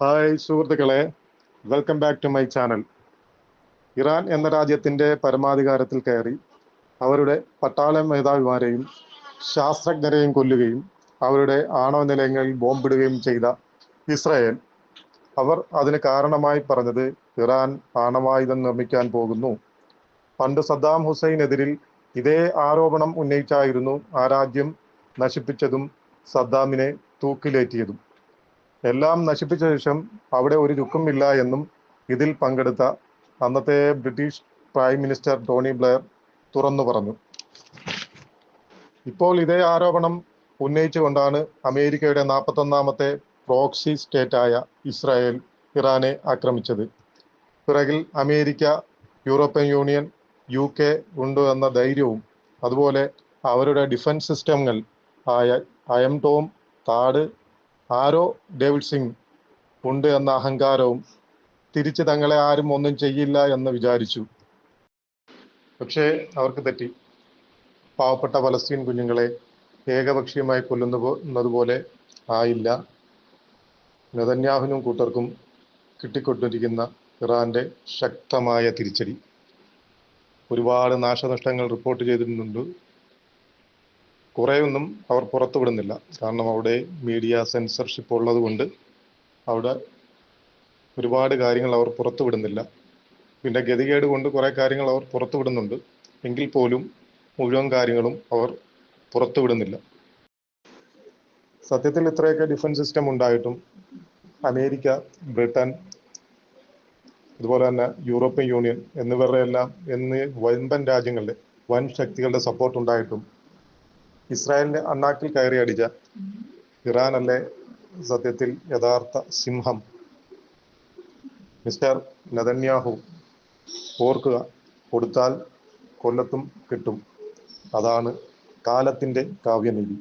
Hi സുഹൃത്തുക്കളെ welcome back to my channel Iran എന്ന രാജ്യത്തിന്റെ പരമാധികാരത്തിൽ കയറി അവരുടെ പട്ടാള മേധാവിമാരെയും ശാസ്ത്രജ്ഞരെയും കൊല്ലുകയും അവരുടെ ആണവ നിലയങ്ങളിൽ ബോംബിടുകയും ചെയ്ത ഇസ്രായേൽ. അവർ അതിന് കാരണമായി പറഞ്ഞത് ഇറാൻ ആണവായുധം നിർമ്മിക്കാൻ പോകുന്നു. പണ്ട് സദ്ദാം ഹുസൈനെതിരിൽ ഇതേ ആരോപണം ഉന്നയിച്ചായിരുന്നു ആ രാജ്യം നശിപ്പിച്ചതും സദ്ദാമിനെ തൂക്കിലേറ്റിയതും. എല്ലാം നശിപ്പിച്ച ശേഷം അവിടെ ഒരു ചുക്കുമില്ല എന്നും ഇതിൽ പങ്കെടുത്ത അന്നത്തെ British prime minister Tony Blair തുറന്നു പറഞ്ഞു. ഇപ്പോൾ ഇതേ ആരോപണം ഉന്നയിച്ചുകൊണ്ടാണ് അമേരിക്കയുടെ നാൽപ്പത്തൊന്നാമത്തെ പ്രോക്സി സ്റ്റേറ്റായ ഇസ്രായേൽ ഇറാനെ ആക്രമിച്ചത്. പിറകിൽ America European Union U K ഉണ്ട് എന്ന ധൈര്യവും അതുപോലെ അവരുടെ ഡിഫൻസ് സിസ്റ്റങ്ങൾ ആയ അയം ടോം താട് ആരോ ഡേവിഡ് സിംഗ് ഉണ്ട് എന്ന അഹങ്കാരവും തിരിച്ച് തങ്ങളെ ആരും ഒന്നും ചെയ്യില്ല എന്ന് വിചാരിച്ചു. പക്ഷേ അവർക്ക് തെറ്റി. പാവപ്പെട്ട പലസ്തീൻ കുഞ്ഞുങ്ങളെ ഏകപക്ഷീയമായി കൊല്ലുന്നത് പോലെ ആയില്ല. നെതന്യാഹുനും കൂട്ടർക്കും കിട്ടിക്കൊണ്ടിരിക്കുന്ന ഇറാന്റെ ശക്തമായ തിരിച്ചടി. ഒരുപാട് നാശനഷ്ടങ്ങൾ റിപ്പോർട്ട് ചെയ്തിട്ടുണ്ട്. കുറേയൊന്നും അവർ പുറത്തുവിടുന്നില്ല. കാരണം അവിടെ മീഡിയ സെൻസർഷിപ്പ് ഉള്ളത് കൊണ്ട് അവിടെ ഒരുപാട് കാര്യങ്ങൾ അവർ പുറത്തുവിടുന്നില്ല. പിന്നെ ഗതികേട് കൊണ്ട് കുറേ കാര്യങ്ങൾ അവർ പുറത്തുവിടുന്നുണ്ട്. എങ്കിൽ പോലും മുഴുവൻ കാര്യങ്ങളും അവർ പുറത്തുവിടുന്നില്ല. സത്യത്തിൽ ഇത്രയൊക്കെ ഡിഫൻസ് സിസ്റ്റം ഉണ്ടായിട്ടും അമേരിക്ക ബ്രിട്ടൻ അതുപോലെ തന്നെ യൂറോപ്യൻ യൂണിയൻ എന്നിവരുടെ എല്ലാം എന്നീ വൻപൻ രാജ്യങ്ങളുടെ വൻ ശക്തികളുടെ സപ്പോർട്ട് ഉണ്ടായിട്ടും ഇസ്രായേലിന്റെ അണ്ണാക്കിൽ കയറി അടിച്ച ഇറാൻ ഇറാനല്ലേ സത്യത്തിൽ യഥാർത്ഥ സിംഹം? മിസ്റ്റർ നതന്യാഹു ഓർക്കുക കൊടുത്താൽ കൊല്ലത്തും കിട്ടും. അതാണ് കാലത്തിന്റെ കാവ്യനീതി.